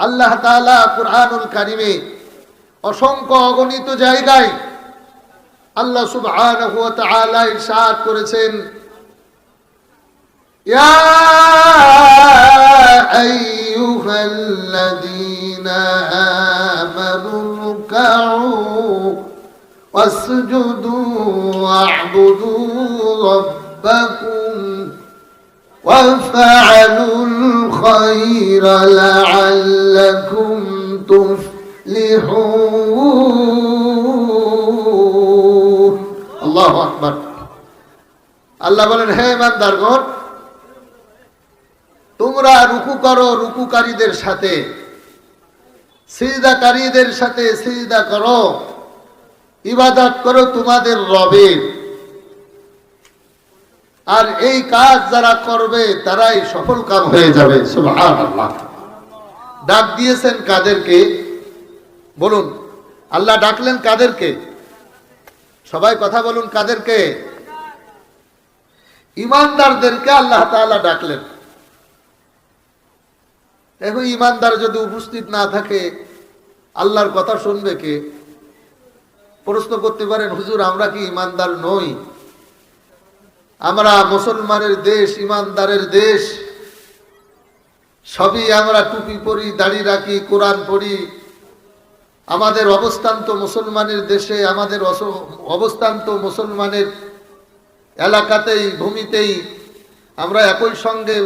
আল্লাহ তাআলা কুরআনুল কারিমে অসংখ্য অগণিত জায়গায় আল্লাহ সুবহানাহু ওয়া তাআলা ইরশাদ করেছেন ইয়া আইয়ুহাল্লাযীনা আমানু রুকউ واسجدوا واعبدوا ربكم وافعلوا الخير لعلكم تفلحون الله أكبر আল্লাহ বলেন হে ইমানদারগণ তোমরা রুকু করো রুকুকারীদের সাথে সিজদাকারীদের সাথে সিজদা করো ইবাদত করো তোমাদের রবের আর এই কাজ যারা করবে, তারাই সফল কাম হয়ে যাবে। ডাক দিয়েছেন কাদেরকে। বলুন, আল্লাহ ডাকলেন কাদেরকে? সবাই কথা বলুন কাদেরকে? ইমানদারদেরকে আল্লাহ তাআলা ডাকলেন। দেখো, ইমানদার যদি উপস্থিত না থাকে, আল্লাহর কথা শুনবে কে? প্রশ্ন করতে পারেন, হুজুর, আমরা কি ইমানদার নই? আমরা মুসলমানের দেশ, ইমানদারের দেশ, সবই আমরা টুপি পরি, দাড়ি রাখি, কোরআন পড়ি। আমাদের অবস্থান তো মুসলমানের দেশে, আমাদের অবস্থান তো মুসলমানের এলাকাতেই, ভূমিতেই। আমরা একই সঙ্গে,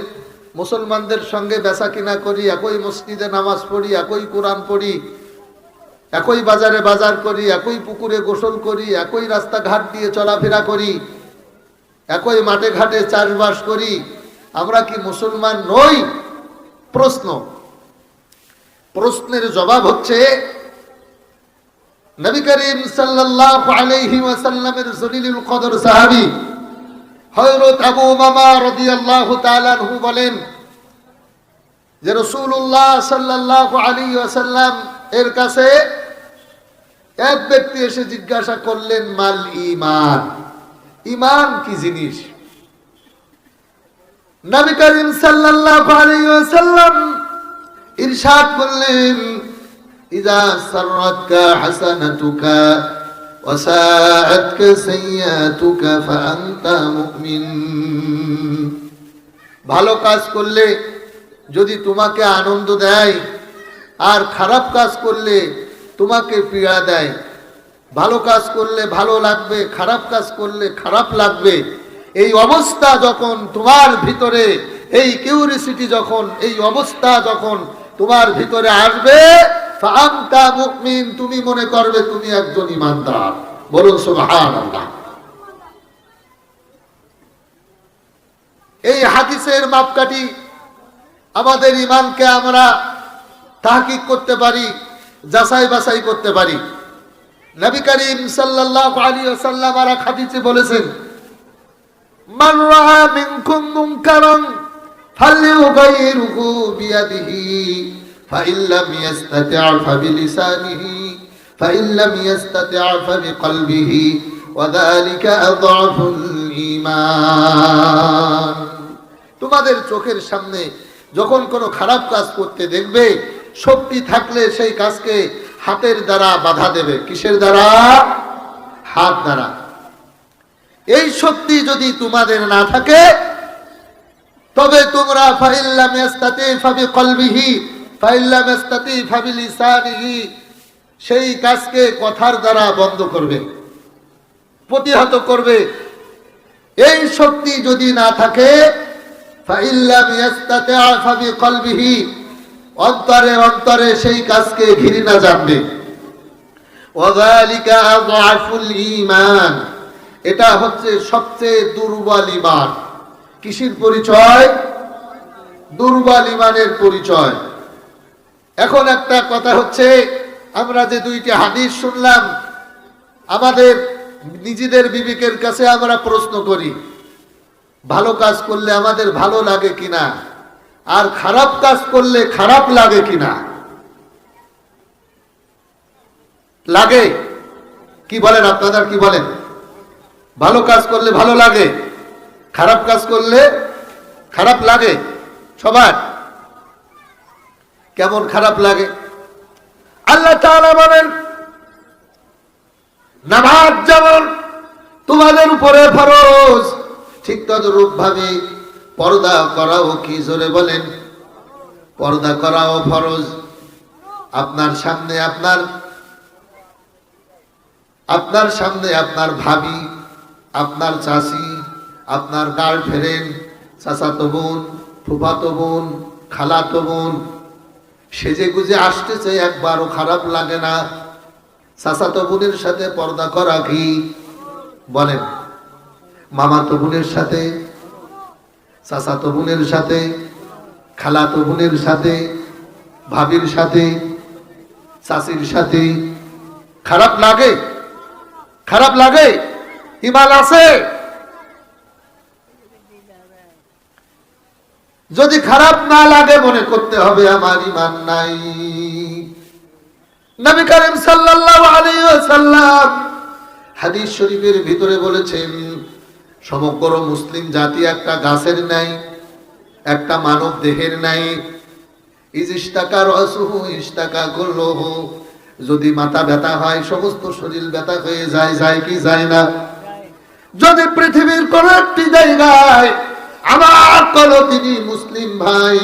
মুসলমানদের সঙ্গে বেচা কিনা করি, একই মসজিদে নামাজ পড়ি, একই কোরআন পড়ি, একই বাজারে বাজার করি, একই পুকুরে গোসল করি, একই রাস্তাঘাট দিয়ে চলাফেরা করি। একই মাঠে ঘাটে চাষবাস করি, আমরা কি মুসলমান নই? প্রশ্ন। প্রশ্নের জবাব হচ্ছে, নবী করিম সাল্লাল্লাহু জলিলুল কদর সাহাবী হযরত আবু মামা রাদিয়াল্লাহু তাআলা আনহু বলেন যে রাসূলুল্লাহ সাল্লাল্লাহু আলাইহি ওয়াসাল্লাম এর কাছে এক ব্যক্তি এসে জিজ্ঞাসা করলেন, মাল ঈমান? ইমান কি জিনিস? নবী করিম সাল্লাল্লাহু আলাইহি ওয়াসাল্লাম ইরশাদ করলেন হাসানাতুকা সাইয়াতুকা ফাআনতা মুমিন। ভালো কাজ করলে যদি তোমাকে আনন্দ দেয়, আর খারাপ কাজ করলে তোমাকে পীড়া দেয় ভালো কাজ করলে ভালো লাগবে, খারাপ কাজ করলে খারাপ লাগবে। এই অবস্থা যখন তোমার ভিতরে, এই কিউরিসিটি যখন, এই অবস্থা যখন তোমার ভিতরে আসবে তুমি মনে করবে তুমি একজন ইমানদার। বলুন সুবহানাল্লাহ। এই হাদিসের মাপকাঠি আমাদের ইমানকে আমরা তাহকিক করতে পারি যাচাই বাছাই করতে পারি। নবী করিম সাল্লাল্লাহু আলাইহি ওয়াসাল্লাম আর এক হাদিসে বলেছেন মান রাআ মিনকুম মুনকারান ফালইউগাইরহু বিয়াদিহি فإن لم يستطع فبلسانه فإن لم يستطع فبقلبه وذلك أضعف الإيمان তোমাদের চোখের সামনে যখন কোনো খারাপ কাজ করতে দেখবে শক্তি থাকলে সেই কাজকে হাতের দ্বারা বাধা দেবে। কিসের দ্বারা? হাত দ্বারা। এই শক্তি যদি তোমাদের না থাকে, তবে তোমরা ফাইল্লাম ফাবি কলবিহি ফাইল্লাম ফাবি লিসানিহি সেই কাজকে কথার দ্বারা বন্ধ করবে, প্রতিহত করবে। এই শক্তি যদি না থাকে, ফাইল্লাম ইয়াস্তাতি ফাবি কলবিহি অন্তরে অন্তরে সেই কাজকে ঘৃণা জানবে। এটা হচ্ছে সবচেয়ে দুর্বল ইমান কিসির পরিচয়? দুর্বল ইমানের পরিচয়। এখন একটা কথা হচ্ছে, আমরা যে দুইটি হাদিস শুনলাম, আমাদের নিজেদের বিবেকের কাছে আমরা প্রশ্ন করি, ভালো কাজ করলে আমাদের ভালো লাগে কিনা? আর খারাপ কাজ করলে খারাপ লাগে কিনা লাগে? কি বলেন আপনাদের, কি বলেন? ভালো কাজ করলে ভালো লাগে, খারাপ কাজ করলে খারাপ লাগে, সবার। কেমন খারাপ লাগে? আল্লাহ বলেন, নামাজ যেমন তোমাদের উপরে ফরজ, ঠিক তদরূপ ভাবে পর্দা করাও কি জোরে বলেন? পর্দা করাও ফরজ। আপনার সামনে আপনার আপনার সামনে আপনার ভাবি, আপনার চাষি আপনার গার্লফ্রেন্ড, চাচাতো বোন, ফুফাতো বোন, খালাতো বোন, সেজে গুজে আসতেছে একবারও খারাপ লাগে না। চাচাতো বোনের সাথে পর্দা করা কি? বলেন। মামাতো বোনের সাথে চাচাতো বোনের সাথে, খালাতো বোনের সাথে, ভাবির সাথে চাষির সাথে। খারাপ লাগে খারাপ লাগে, ইমান আছে। যদি খারাপ না লাগে, মনে করতে হবে আমার ইমান নাই। নবী করিম সাল্লাল্লাহু আলাইহি ওয়াসাল্লাম হাদিস শরীফের ভিতরে বলেছেন সমগ্র মুসলিম জাতি একটা গাছের নাই, একটা মানব দেহের নাই। যদি মাথা ব্যথা হয়, সমস্ত শরীর ব্যথা হয়ে যায় যায় কি যায় না? যদি পৃথিবীর কোন একটি জায়গায় আমার কোন তিনি মুসলিম ভাই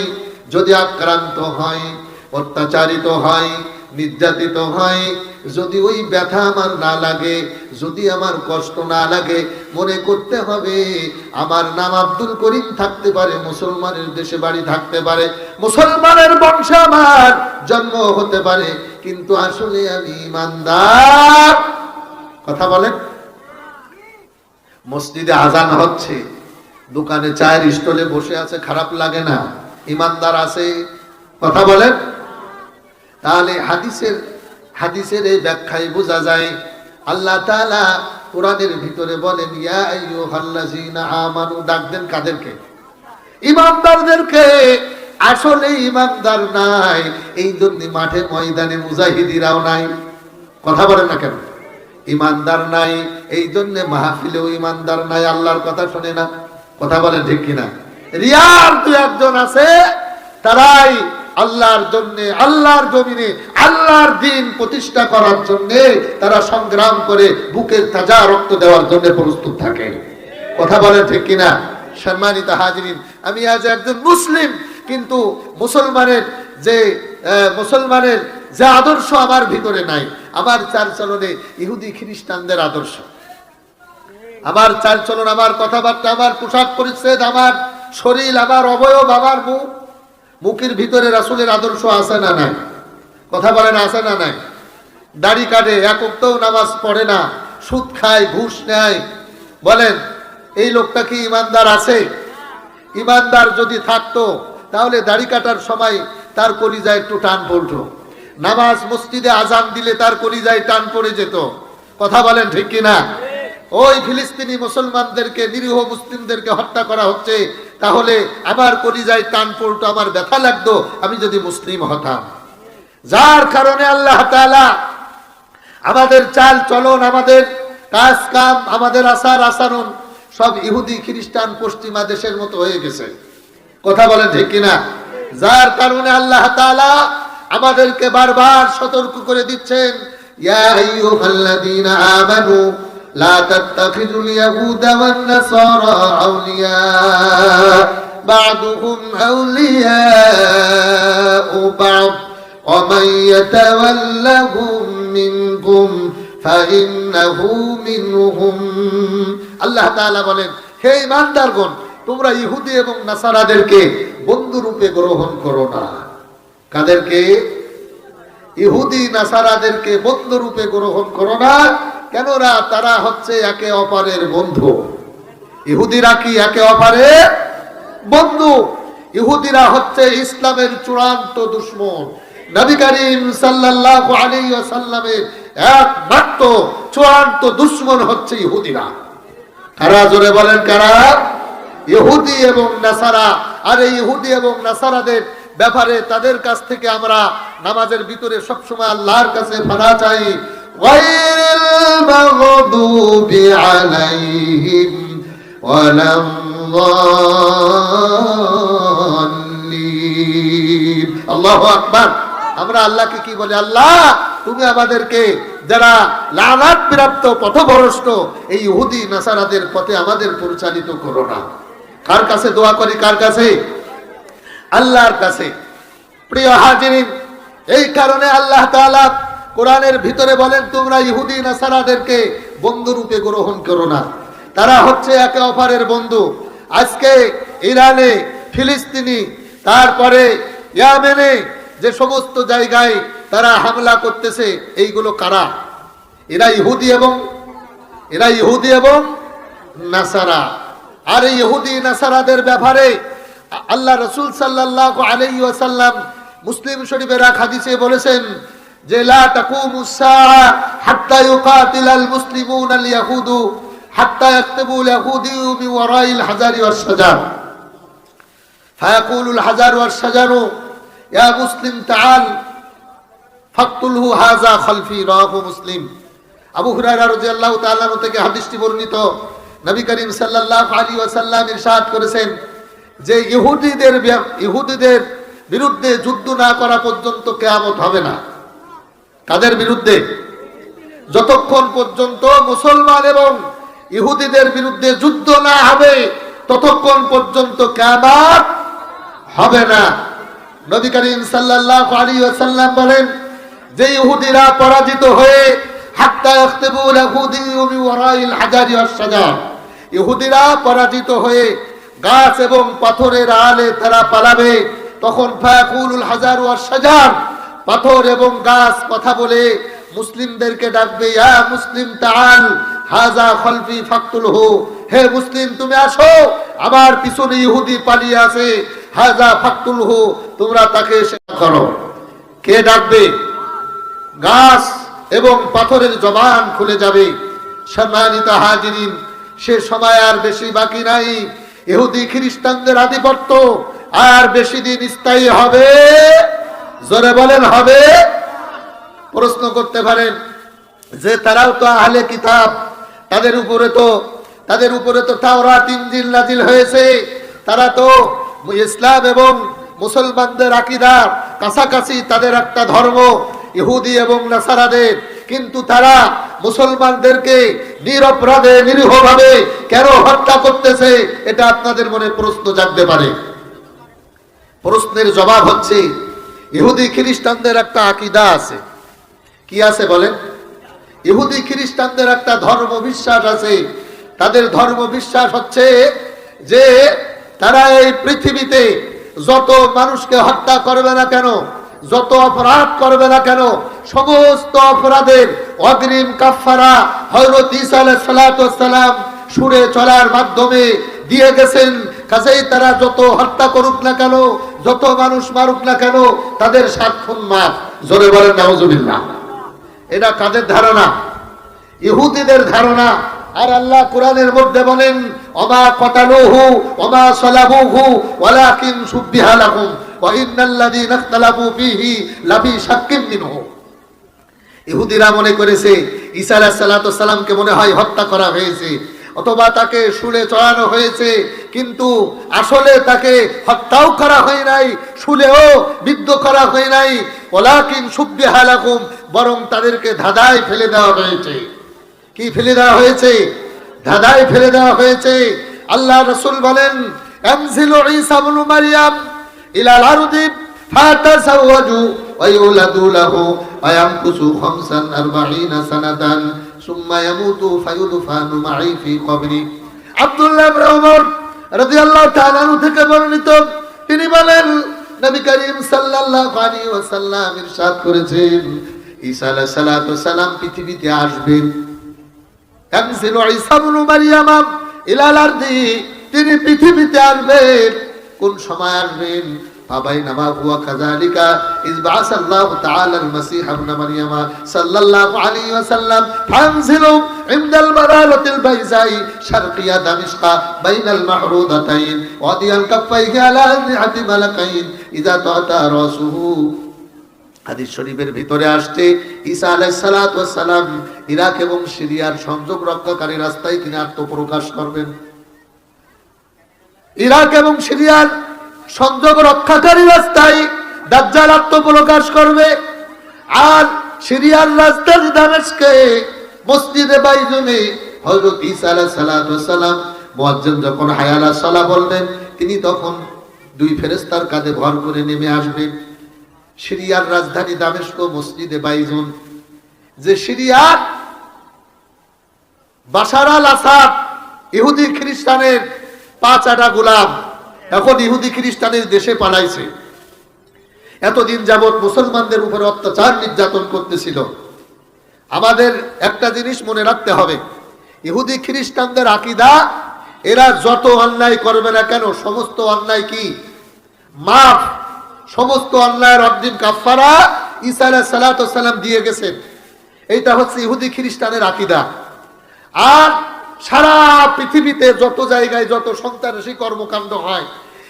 যদি আক্রান্ত হয়, অত্যাচারিত হয়, নির্যাতিত হয়, যদি ওই ব্যথা আমার না লাগে, যদি আমার কষ্ট না লাগে মনে করতে হবে, আমার নাম আব্দুল করিম থাকতে পারে, মুসলমানের দেশে বাড়ি থাকতে পারে, মুসলমানের বংশে আমার জন্ম হতে পারে, কিন্তু আসলে আমি ইমানদার। কথা বলেন। মসজিদে আজান হচ্ছে, দোকানে চায়ের স্টলে বসে আছে, খারাপ লাগে না, ইমানদার আছে। কথা বলেন। তাহলে হাদিসের হাদিসের এই ব্যাখ্যায় বোঝা যায়, আল্লাহ তাআলা কোরআনের ভিতরে বলেন আমানু ডাক দেন কাদেরকে? ইমানদারদেরকে। আসলে ইমানদার নাই, এই জন্য মাঠে ময়দানে মুজাহিদিরাও নাই। কথা বলেন না কেন? ইমানদার নাই, এই জন্য মাহফিলেও ইমানদার নাই, আল্লাহর কথা শোনে না। কথা বলেন ঠিক কিনা? রিয়ার দু একজন আছে, তারাই আল্লাহর জন্য, আল্লাহর জমিনে, আল্লাহর দিন প্রতিষ্ঠা করার জন্য তারা সংগ্রাম করে বুকের তাজা রক্ত দেওয়ার জন্য প্রস্তুত থাকে। কথা বলেন ঠিক কিনা? সম্মানিত হাজিরিন, আমি আজ একজন মুসলিম, কিন্তু মুসলমানের যে মুসলমানের যে আদর্শ আমার ভিতরে নাই। আমার চার চলনে ইহুদি খ্রিস্টানদের আদর্শ। আমার চাল চলন, আমার কথাবার্তা, আমার পোশাক পরিচ্ছেদ, আমার শরীর, আমার অবয়ব, আমার মুখ মুখের ভিতরে রাসুলের আদর্শ আছে না নাই? কথা বলেন আছে না নাই? দাড়ি কাটে একক্তও নামাজ পড়ে না, সুদ খায়, ঘুষ নেয়। বলেন, এই লোকটা কি ইমানদার আছে? ইমানদার যদি থাকতো, তাহলে দাড়ি কাটার সময় তার কলিজায় একটু টান পড়তো। নামাজ মসজিদে আজান দিলে তার কলিজায় টান পড়ে যেত। কথা বলেন ঠিক কিনা? ওই ফিলিস্তিনি মুসলমানদেরকে, নিরীহ মুসলিমদেরকে হত্যা করা হচ্ছে। তাহলে আমার কলিজায় টান পড়তো আমার ব্যথা লাগতো, আমি যদি মুসলিম হতাম। যার কারণে আল্লাহ তাআলা আমাদের চাল চলন, আমাদের কাজ কাম আমাদের আচার আচরণ সব ইহুদি, খ্রিস্টান, পশ্চিমা দেশের মতো হয়ে গেছে। কথা বলেন ঠিক কিনা? যার কারণে আল্লাহ তাআলা আমাদেরকে বারবার সতর্ক করে দিচ্ছেন, ইয়া আমানু লা তাত্তাখিযুল ইয়াহুদা ওয়ান নাসারা আউলিয়া বা'দুহুম আউলিয়াউ বা'দ ومن يتولهم منكم فإنه منهم আল্লাহ তাআলা বলেন হে ইমানদারগণ তোমরা ইহুদি এবং নাসারাদেরকে বন্ধু রূপে গ্রহণ করো না কাদেরকে ইহুদি নাসারাদেরকে বন্ধু রূপে গ্রহণ করো না কেননা তারা হচ্ছে একে অপরের বন্ধু। ইহুদিরা কি একে অপরের বন্ধু? ইহুদিরা হচ্ছে ইসলামের চূড়ান্ত দুশ্মন। নবী করিম সাল্লাল্লাহু আলাইহি ওয়াসাল্লামের একমাত্র চূড়ান্ত দুশ্মন হচ্ছে ইহুদিরা। কারা জোরে বলেন কারা? ইহুদি এবং নাসারা। আর এই ইহুদি এবং নাসারাদের ব্যাপারে তাদের কাছ থেকে আমরা নামাজের ভিতরে সবসময় আল্লাহর কাছে ফানা চাই। গায়রিল মাগদুবি আলাইহিম ওয়ালাম ضالين আল্লাহ আকবার আমরা আল্লাহকে কি বলি আল্লাহ তুমি আমাদেরকে যারা লালাত প্রাপ্ত পথভ্রষ্ট এই ইহুদি নাসারাদের পথে আমাদের পরিচালিত করো না কার কাছে দোয়া করি কার কাছে আল্লাহর কাছে প্রিয় হাজিরিন এই কারণে আল্লাহ তাআলা কোরআনের ভিতরে বলেন, তোমরা ইহুদি নাসারাদেরকে বন্ধু রূপে গ্রহণ করো না। তারা হচ্ছে একে অপরের বন্ধু। আজকে ইরানে ফিলিস্তিনি, তারপরে ইয়ামেনে যে সমস্ত জায়গায় তারা হামলা করতেছে, এইগুলো কারা? এরা ইহুদি এবং, এরা ইহুদি এবং নাসারা। আর এই ইহুদি নাসারাদের ব্যাপারে আল্লাহ রসুল সাল্লাহ আলাইহি ওয়াসাল্লাম মুসলিম শরীফের এক হাদিসে বলেছেন যে মুসলিমুন মুসলিম ফাকতুলহু মুসলিম। আবু থেকে বর্ণিত। করেছেন যে ইহুদিদের ইহুদিদের বিরুদ্ধে যুদ্ধ না করা পর্যন্ত কেয়ামত হবে না। কাদের বিরুদ্ধে যতক্ষণ পর্যন্ত মুসলমান এবং ইহুদিদের বিরুদ্ধে যুদ্ধ না হবে, ততক্ষণ পর্যন্ত কিয়ামত হবে না। নবী করিম সাল্লাল্লাহু আলাইহি ওয়াসাল্লাম বলেন, যে ইহুদিরা পরাজিত হয়ে ইহুদিরা পরাজিত হয়ে গাছ এবং পাথরের আলে তারা পালাবে, তখন ফায়াকুলুল হাজার ওয়াস শাজার পাথর এবং গাছ কথা বলে মুসলিমদেরকে ডাকবে, ইয়া মুসলিম, তাআল হাজা খলফি ফাকতুলহু। হে মুসলিম, তুমি আসো, আমার পিছনে ইহুদি পালিয়ে আছে হাজা ফাকতুলহু, তোমরা তাকে করো। কে ডাকবে? গাছ এবং পাথরের জবান খুলে যাবে। সম্মানিত হাজিরিন, সে সময় আর বেশি বাকি নাই। ইহুদি খ্রিস্টানদের আধিপত্য আর বেশি দিন স্থায়ী হবে। জোরে বলেন, হবে? প্রশ্ন করতে পারেন যে তারাও তো আহলে কিতাব, তাদের উপরে তো, তাদের উপরে তো তাওরাত, ইনজিল নাজিল হয়েছে। তারা তো ইসলাম এবং মুসলমানদের আকিদার কাছাকাছি তাদের একটা ধর্ম, ইহুদি এবং নাসারাদের। কিন্তু তারা মুসলমানদেরকে নিরপরাধে, নিরীহভাবে কেন হত্যা করতেছে, এটা আপনাদের মনে প্রশ্ন জানতে পারে। প্রশ্নের জবাব হচ্ছে ইহুদি খ্রিস্টানদের একটা আকিদা আছে। কি আছে বলেন? ইহুদি খ্রিস্টানদের একটা ধর্ম বিশ্বাস আছে। তাদের ধর্ম বিশ্বাস হচ্ছে যে তারা এই পৃথিবীতে যত মানুষকে হত্যা করবে না কেন, যত অপরাধ করবে না কেন, সমস্ত অপরাধের অগ্রিম কাফারা হযরত ঈসা আলাইহিস সালাম সুরে চলার মাধ্যমে দিয়ে গেছেন। কাজেই তারা যত হত্যা করুক না কেন, যত মানুষ মারুক না কেন, তাদের সাক্ষণ মাফ। জোরে বলেন, নাউজুবিল্লাহ। এটা কাদের ধারণা? ইহুদিদের ধারণা। আর আল্লাহ কোরআনের মধ্যে বলেন, অমা কতালুহু, অমা সালাবুহু, ওয়ালাকিন সুববিহা লাহুম, ওয়া ইন্নাল্লাযীনা ফীহি লাফি শাক্কিন মিনহু। ইহুদিরা মনে করেছে, ঈসা আলাইহিস সালাতু সালামকে মনে হয় হত্যা করা হয়েছে। অথবা তাকে শুলে চড়ানো হয়েছে, কিন্তু আসলে তাকে হত্যাও করা হয় নাই, শুলেও বিদ্ধ করা হয় নাই। ওলাকিন সুব্বি হালাকুম বরং তাদেরকে ধাঁধায় ফেলে দেওয়া হয়েছে। কি ফেলে দেওয়া হয়েছে? ধাঁধায় ফেলে দেওয়া হয়েছে। আল্লাহ রসুল বলেন ইবনু মারইয়াম ইলাল আরদি সুম্মা ইয়ামুতু ফায়ুদফানু মাই ফি কবরি। আব্দুল্লাহ ইবনে ওমর রাদিয়াল্লাহু তাআলা থেকে বর্ণিত, তিনি বলেন, নবী করিম সাল্লাল্লাহু আলাইহি ওয়াসাল্লাম ইরশাদ করেছেন, ঈসা আলাইহিস সালাতু সালাম পৃথিবীতে আসবেন। ইয়ানজিলু ঈসা ইবনু মারইয়াম আরদি, তিনি পৃথিবীতে আসবেন। কোন সময় আসবেন? فبينما هو كذلك إذ بعث الله تعالى المسيح ابن مريم صلى الله عليه وسلم فانزل عند المرارة البيزاء شرقية دمشق بين المعروضتين وضيا كفيه على أجنحة ملكين إذا تعطى رأسه হাদিস শরীফের ভিতরে আসছে ঈসা আলাইসালাম ইরাক এবং সিরিয়ার সংযোগ রক্ষাকারী রাস্তায় তিনি আত্মপ্রকাশ করবেন ইরাক এবং সিরিয়ার সংযোগ রক্ষাকারী রাস্তায় দাজ্জাল আত্মপ্রকাশ করবে। আর সিরিয়ার রাজধানী দামেশকে মসজিদে বাইজনে আলাইহিস সালাতু সালাম, মুয়াজ্জিন যখন হায়ালা সালা বলবেন তিনি তখন দুই ফেরেশতার কাঁধে ভর করে নেমে আসবেন। সিরিয়ার রাজধানী দামেস্ক, মসজিদে বাইজুন যে সিরিয়ার বাশার আল আসাদ, ইহুদি খ্রিস্টানের পাঁচ আটা গোলাম এখন ইহুদি খ্রিস্টানের দেশে পালাইছে। এতদিন যাবৎ মুসলমানদের উপর অত্যাচার নির্যাতন করতেছিল। আমাদের একটা জিনিস মনে রাখতে হবে, ইহুদি খ্রিস্টানদের আকিদা, এরা যত অন্যায় করবে না কেন, সমস্ত অন্যায় কি? মাফ। সমস্ত অন্যায়ের অর্জিন কাফারা ওয়াস সালাম দিয়ে গেছেন। এইটা হচ্ছে ইহুদি খ্রিস্টানের আকিদা। আর সারা পৃথিবীতে যত জায়গায় যত সন্ত্রাসী কর্মকাণ্ড হয়,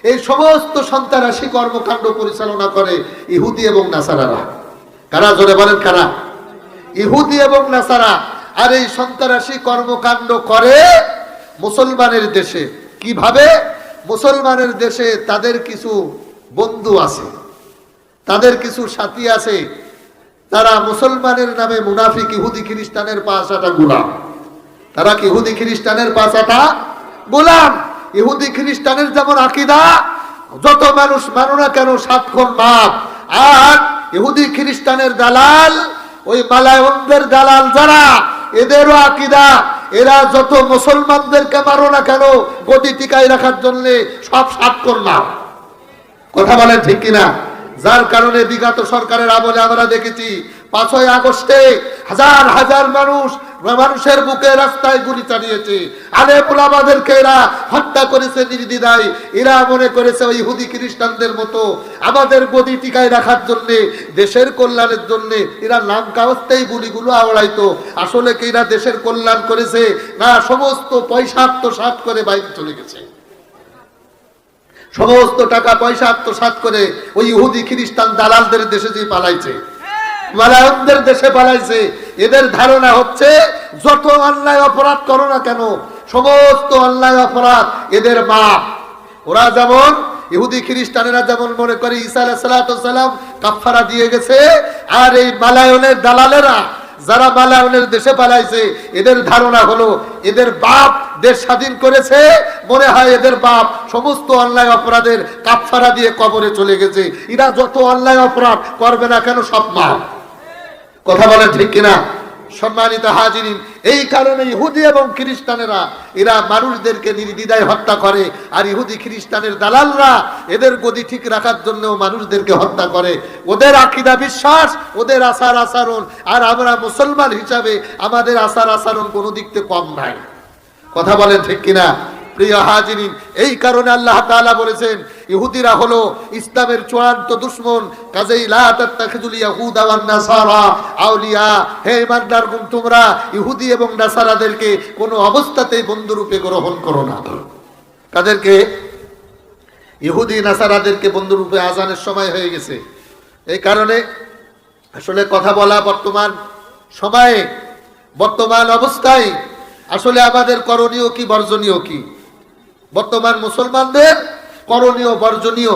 এই সমস্ত সন্ত্রাসী কর্মকাণ্ড পরিচালনা করে ইহুদি এবং নাসারারা। কারা? জোরে বলেন কারা? ইহুদি এবং নাসারা। আর এই সন্ত্রাসী কর্মকাণ্ড করে মুসলমানের দেশে। কীভাবে? মুসলমানের দেশে তাদের কিছু বন্ধু আছে, তাদের কিছু সাথী আছে তারা মুসলমানের নামে মুনাফিক ইহুদি খ্রিস্টানের পাশাটা গোলাম। তারা ইহুদি খ্রিস্টানের পাশাটা গোলাম। ইহুদি খ্রিস্টানের যেমন আকিদা, যত মানুষ মানো না কেন সাতক্ষণ বাপ আর ইহুদি খ্রিস্টানের দালাল, ওই মালায়নদের দালাল যারা, এদেরও আকিদা। এরা যত মুসলমানদেরকে মারো না কেন গতি টিকায় রাখার জন্য সব সাত করলাম কথা বলেন ঠিক কিনা? যার কারণে বিগত সরকারের আমলে আমরা দেখেছি পাঁচই আগস্টে হাজার হাজার মানুষ মানুষের বুকে রাস্তায় গুলি চালিয়েছে। আলে পোলাবাদেরকে এরা হত্যা করেছে নির্দিদায়। এরা মনে করেছে ওই হুদি খ্রিস্টানদের মতো। আমাদের গদি টিকায় রাখার জন্য, দেশের কল্যাণের জন্য এরা নাম কাগজতেই গুলিগুলো আওড়াইতো। আসলে কি এরা দেশের কল্যাণ করেছে? না, সমস্ত পয়সা আত্মসাত করে বাইরে চলে গেছে। সমস্ত টাকা পয়সা আত্মসাত করে ওই ইহুদি খ্রিস্টান দালালদের দেশে যে পালাইছে। মালায়নদের দেশে পালাইছে। এদের ধারণা হচ্ছে, যত অন্যায় অপরাধ করো না কেন, সমস্ত অন্যায় অপরাধ এদের বাপ ওরা যেমন, ইহুদি খ্রিস্টানেরা যেমন মনে করে ঈসা আলাইসালাম কাফারা দিয়ে গেছে, আর এই মালায়নের দালালেরা যারা মালায়নের দেশে পালাইছে, এদের ধারণা হলো, এদের বাপ দেশ স্বাধীন করেছে, মনে হয় এদের বাপ সমস্ত অন্যায় অপরাধের কাফারা দিয়ে কবরে চলে গেছে। এরা যত অন্যায় অপরাধ করবে না কেন, সব মাপ। কথা বলেন ঠিক কিনা? সম্মানিত হাজিরিন, এই কারণে ইহুদি এবং খ্রিস্টানেরা, এরা মানুষদেরকে নির্দিদায় হত্যা করে, আর ইহুদি খ্রিস্টানের দালালরা এদের গদি ঠিক রাখার জন্য মানুষদেরকে হত্যা করে। ওদের আকিদা বিশ্বাস, ওদের আচার আচরণ, আর আমরা মুসলমান হিসাবে আমাদের আচার আচরণ কোনো দিক থেকে কম নাই। কথা বলেন ঠিক কিনা? প্রিয় হাজিরিন, এই কারণে আল্লাহ তাআলা বলেছেন ইহুদিরা হলো ইসলামের চূড়ান্ত দুশ্মন। কাজেই আউলিয়া, হে ইমানদারগণ তোমরা ইহুদি এবং নাসারাদেরকে কোনো অবস্থাতেই বন্ধুরূপে গ্রহণ করো না। তাদেরকে, ইহুদি, নাসারাদেরকে বন্ধুরূপে আজানের সময় হয়ে গেছে। এই কারণে আসলে কথা বলা বর্তমান সময়ে, বর্তমান অবস্থায় আসলে আমাদের করণীয় কি, বর্জনীয় কি? বর্তমান মুসলমানদের করণীয় বর্জনীয়।